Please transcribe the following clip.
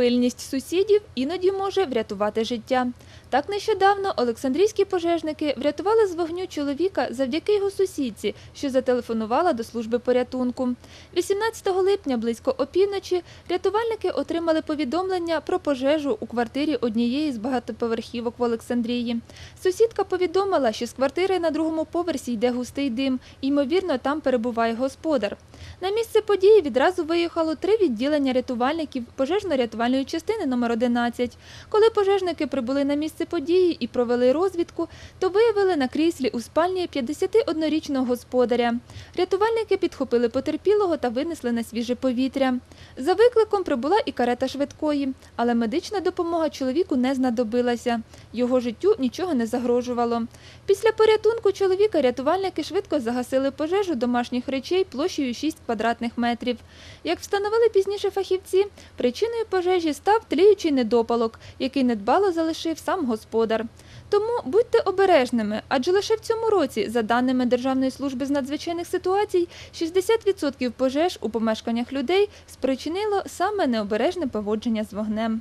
Пильність сусідів іноді може врятувати життя. Так нещодавно Олександрійські пожежники врятували з вогню чоловіка завдяки його сусідці, що зателефонувала до служби порятунку. 18 липня близько опівночі рятувальники отримали повідомлення про пожежу у квартирі однієї з багатоповерхівок в Олександрії. Сусідка повідомила, що з квартири на другому поверсі йде густий дим, і, ймовірно, там перебуває господар. На місце події відразу виїхало три відділення рятувальників пожежно-рятувальної частини номер 11. Коли пожежники прибули на місце події і провели розвідку, то виявили на кріслі у спальні 51-річного господаря. Рятувальники підхопили потерпілого та винесли на свіже повітря. За викликом прибула і карета швидкої, але медична допомога чоловіку не знадобилася. Його життю нічого не загрожувало. Після порятунку чоловіка рятувальники швидко загасили пожежу домашніх речей площею 6 квадратних метрів. Як встановили пізніше фахівці, причиною пожежі став тліючий недопалок, який недбало залишив сам господар. Тому будьте обережними, адже лише в цьому році, за даними Державної служби з надзвичайних ситуацій, 60% пожеж у помешканнях людей спричинило саме необережне поводження з вогнем.